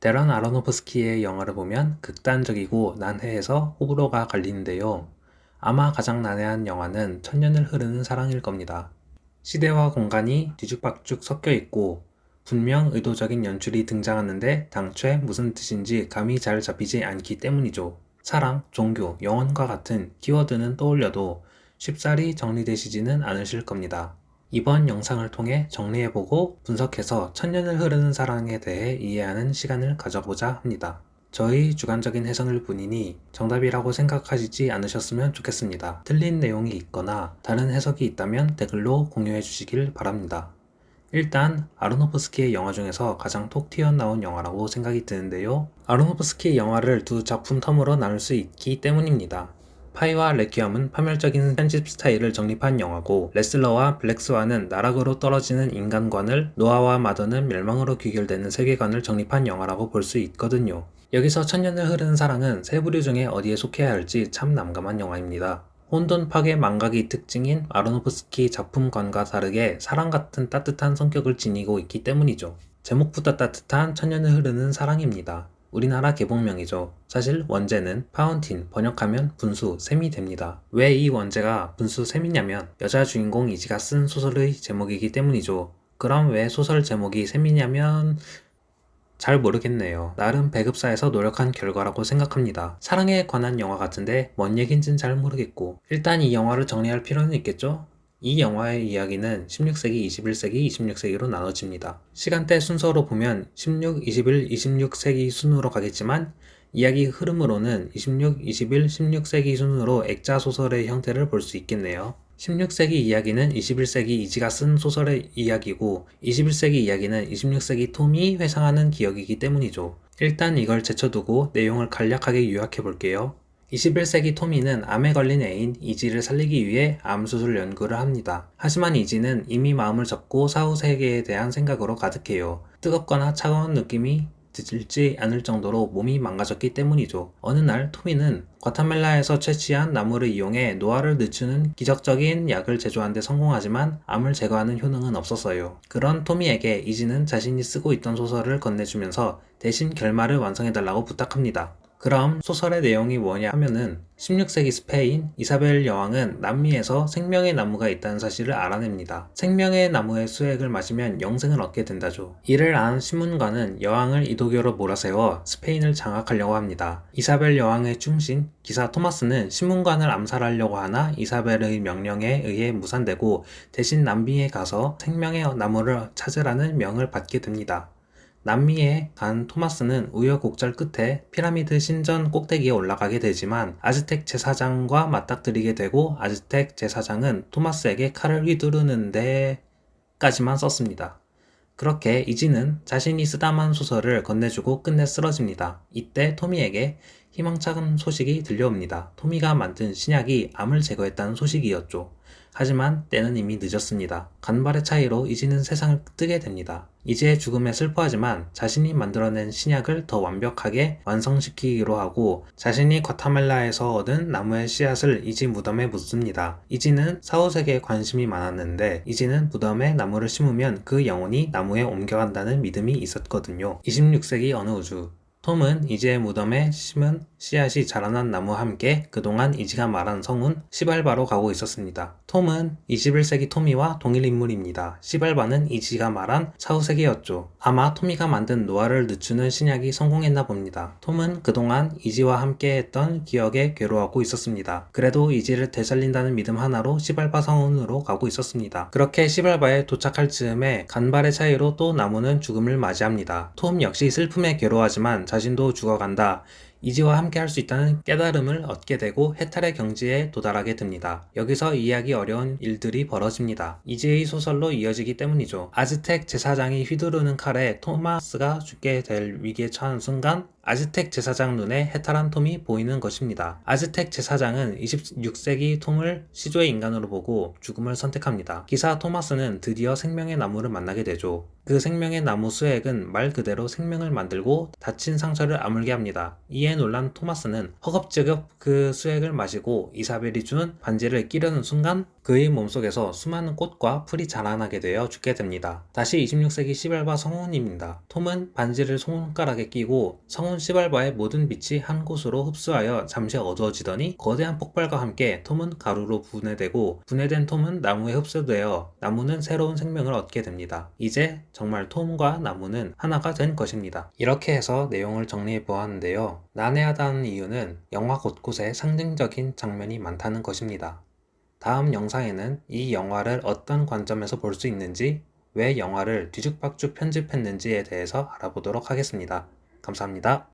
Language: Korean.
데런 아로노프스키의 영화를 보면 극단적이고 난해해서 호불호가 갈리는데요. 아마 가장 난해한 영화는 천년을 흐르는 사랑일 겁니다. 시대와 공간이 뒤죽박죽 섞여 있고 분명 의도적인 연출이 등장하는데 당최 무슨 뜻인지 감이 잘 잡히지 않기 때문이죠. 사랑, 종교, 영혼과 같은 키워드는 떠올려도 쉽사리 정리되시지는 않으실 겁니다. 이번 영상을 통해 정리해보고 분석해서 천년을 흐르는 사랑에 대해 이해하는 시간을 가져보자 합니다. 저희 주관적인 해석일 뿐이니 정답이라고 생각하시지 않으셨으면 좋겠습니다. 틀린 내용이 있거나 다른 해석이 있다면 댓글로 공유해 주시길 바랍니다. 일단 아로노프스키의 영화 중에서 가장 톡 튀어나온 영화라고 생각이 드는데요. 아로노프스키의 영화를 두 작품 텀으로 나눌 수 있기 때문입니다. 파이와 레퀴엄은 파멸적인 편집 스타일을 정립한 영화고 레슬러와 블랙스와는 나락으로 떨어지는 인간관을 노아와 마더는 멸망으로 귀결되는 세계관을 정립한 영화라고 볼 수 있거든요. 여기서 천년을 흐르는 사랑은 세 부류 중에 어디에 속해야 할지 참 난감한 영화입니다. 혼돈 파괴 망각이 특징인 아로노프스키 작품관과 다르게 사랑 같은 따뜻한 성격을 지니고 있기 때문이죠. 제목부터 따뜻한 천년을 흐르는 사랑입니다. 우리나라 개봉명이죠. 사실 원제는 파운틴, 번역하면 분수, 샘이 됩니다. 왜 이 원제가 분수, 샘이냐면 여자 주인공 이지가 쓴 소설의 제목이기 때문이죠. 그럼 왜 소설 제목이 샘이냐면 잘 모르겠네요. 나름 배급사에서 노력한 결과라고 생각합니다. 사랑에 관한 영화 같은데 뭔 얘긴진 잘 모르겠고 일단 이 영화를 정리할 필요는 있겠죠? 이 영화의 이야기는 16세기, 21세기, 26세기로 나눠집니다. 시간대 순서로 보면 16, 21, 26세기 순으로 가겠지만 이야기 흐름으로는 26, 21, 16세기 순으로 액자 소설의 형태를 볼 수 있겠네요. 16세기 이야기는 21세기 이지가 쓴 소설의 이야기고 21세기 이야기는 26세기 톰이 회상하는 기억이기 때문이죠. 일단 이걸 제쳐두고 내용을 간략하게 요약해 볼게요. 21세기 토미는 암에 걸린 애인 이지를 살리기 위해 암수술 연구를 합니다. 하지만 이지는 이미 마음을 접고 사후 세계에 대한 생각으로 가득해요. 뜨겁거나 차가운 느낌이 들지 않을 정도로 몸이 망가졌기 때문이죠. 어느 날 토미는 과타멜라에서 채취한 나무를 이용해 노화를 늦추는 기적적인 약을 제조하는 데 성공하지만 암을 제거하는 효능은 없었어요. 그런 토미에게 이지는 자신이 쓰고 있던 소설을 건네주면서 대신 결말을 완성해달라고 부탁합니다. 그럼 소설의 내용이 뭐냐 하면은 16세기 스페인 이사벨 여왕은 남미에서 생명의 나무가 있다는 사실을 알아냅니다. 생명의 나무의 수액을 마시면 영생을 얻게 된다죠. 이를 안 신문관은 여왕을 이도교로 몰아세워 스페인을 장악하려고 합니다. 이사벨 여왕의 충신 기사 토마스는 신문관을 암살하려고 하나 이사벨의 명령에 의해 무산되고 대신 남미에 가서 생명의 나무를 찾으라는 명을 받게 됩니다. 남미에 간 토마스는 우여곡절 끝에 피라미드 신전 꼭대기에 올라가게 되지만 아즈텍 제사장과 맞닥뜨리게 되고 아즈텍 제사장은 토마스에게 칼을 휘두르는데 까지만 썼습니다. 그렇게 이지는 자신이 쓰다만 소설을 건네주고 끝내 쓰러집니다. 이때 토미에게 희망찬 소식이 들려옵니다. 토미가 만든 신약이 암을 제거했다는 소식이었죠. 하지만 때는 이미 늦었습니다. 간발의 차이로 이지는 세상을 뜨게 됩니다. 이지의 죽음에 슬퍼하지만 자신이 만들어낸 신약을 더 완벽하게 완성시키기로 하고 자신이 과타멜라에서 얻은 나무의 씨앗을 이지 무덤에 묻습니다. 이지는 사후세계에 관심이 많았는데 이지는 무덤에 나무를 심으면 그 영혼이 나무에 옮겨간다는 믿음이 있었거든요. 26세기 어느 우주 톰은 이지의 무덤에 심은 씨앗이 자라난 나무와 함께 그동안 이지가 말한 성운 시발바로 가고 있었습니다. 톰은 21세기 토미와 동일 인물입니다. 시발바는 이지가 말한 차후세계였죠. 아마 토미가 만든 노화를 늦추는 신약이 성공했나 봅니다. 톰은 그동안 이지와 함께 했던 기억에 괴로워하고 있었습니다. 그래도 이지를 되살린다는 믿음 하나로 시발바 성운으로 가고 있었습니다. 그렇게 시발바에 도착할 즈음에 간발의 차이로 또 나무는 죽음을 맞이합니다. 톰 역시 슬픔에 괴로워하지만 자신도 죽어간다. 이지와 함께 할 수 있다는 깨달음을 얻게 되고 해탈의 경지에 도달하게 됩니다. 여기서 이해하기 어려운 일들이 벌어집니다. 이지의 소설로 이어지기 때문이죠. 아즈텍 제사장이 휘두르는 칼에 토마스가 죽게 될 위기에 처한 순간 아즈텍 제사장 눈에 해탈한 톰이 보이는 것입니다. 아즈텍 제사장은 26세기 톰을 시조의 인간으로 보고 죽음을 선택합니다. 기사 토마스는 드디어 생명의 나무를 만나게 되죠. 그 생명의 나무 수액은 말 그대로 생명을 만들고 다친 상처를 아물게 합니다. 이에 놀란 토마스는 허겁지겁 그 수액을 마시고 이사벨이 준 반지를 끼려는 순간 그의 몸속에서 수많은 꽃과 풀이 자라나게 되어 죽게 됩니다. 다시 26세기 시발바 성운입니다. 톰은 반지를 손가락에 끼고 성운 시발바의 모든 빛이 한 곳으로 흡수하여 잠시 어두워지더니 거대한 폭발과 함께 톰은 가루로 분해되고 분해된 톰은 나무에 흡수되어 나무는 새로운 생명을 얻게 됩니다. 이제 정말 톰과 나무는 하나가 된 것입니다. 이렇게 해서 내용을 정리해 보았는데요. 난해하다는 이유는 영화 곳곳에 상징적인 장면이 많다는 것입니다. 다음 영상에는 이 영화를 어떤 관점에서 볼 수 있는지, 왜 영화를 뒤죽박죽 편집했는지에 대해서 알아보도록 하겠습니다. 감사합니다.